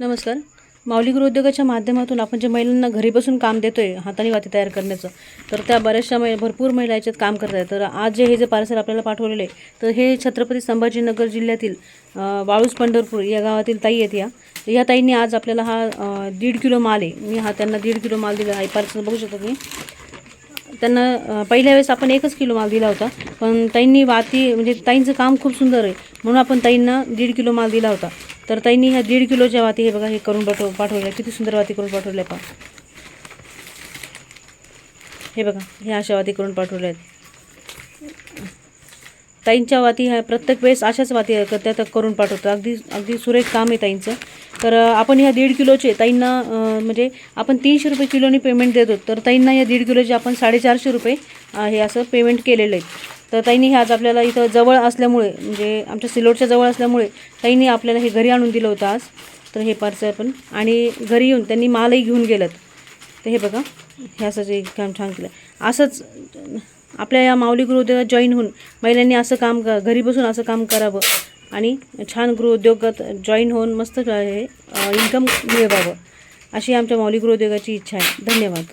नमस्कार. माऊली गृहउद्योगाच्या माध्यमातून आपण जे महिलांना घरी बसून काम देतो आहे हाताने वाती तयार करण्याचं तर त्या बऱ्याचशा मै भरपूर महिला याच्यात काम करत आहेत. तर आज जे हे जे पार्सल आपल्याला पाठवलेलं आहे तर हे छत्रपती संभाजीनगर जिल्ह्यातील वाळूस पंढरपूर या गावातील ताई आहेत या. या ताईंनी आज आपल्याला हा दीड किलो माल आहे. मी हा त्यांना दीड किलो माल दिला आहे. पार्सल बघू शकता तुम्ही. त्यांना पहिल्या वेळेस आपण एकच किलो माल दिला होता पण ताईंनी वाती म्हणजे ताईंचं काम खूप सुंदर आहे. म्हणून आपण ताईंना दीड किलो माल दिला होता. तर ताईंनी ह्या दीड किलोच्या वाती हे बघा हे करून पाठव पाठवल्या. किती सुंदर वाती करून पाठवल्या पहा. हे बघा ह्या अशा वाती करून पाठवल्या आहेत. ताईंच्या वाती ह्या प्रत्येक वेळेस अशाच वाती त्या करून पाठवतात अगदी अगदी सुरेख काम आहे ताईंचं. तर आपण ह्या दीड किलोचे ताईंना म्हणजे आपण तीनशे रुपये किलोनी पेमेंट देतो तर ताईंना या दीड किलोचे आपण साडेचारशे रुपये हे असं पेमेंट केलेलं आहे. तर ताईंनी हे आज आपल्याला इथं जवळ असल्यामुळे म्हणजे आमच्या सिलोडच्या जवळ असल्यामुळे ताईंनी आपल्याला हे घरी आणून दिलं होतं आज. तर हे पार्सल पण. आणि घरी येऊन त्यांनी मालही घेऊन गेलं तर हे बघा हे असं जे काम छान केलं. असंच आपल्या या माऊली गृहउद्योगात जॉईन होऊन महिलांनी असं काम क- घरी बसून असं काम करावं. आणि छान गृहउद्योगात जॉईन होऊन मस्त हे इन्कम मिळवावं. अशी आमच्या माऊली गृहउद्योगाची इच्छा आहे. धन्यवाद.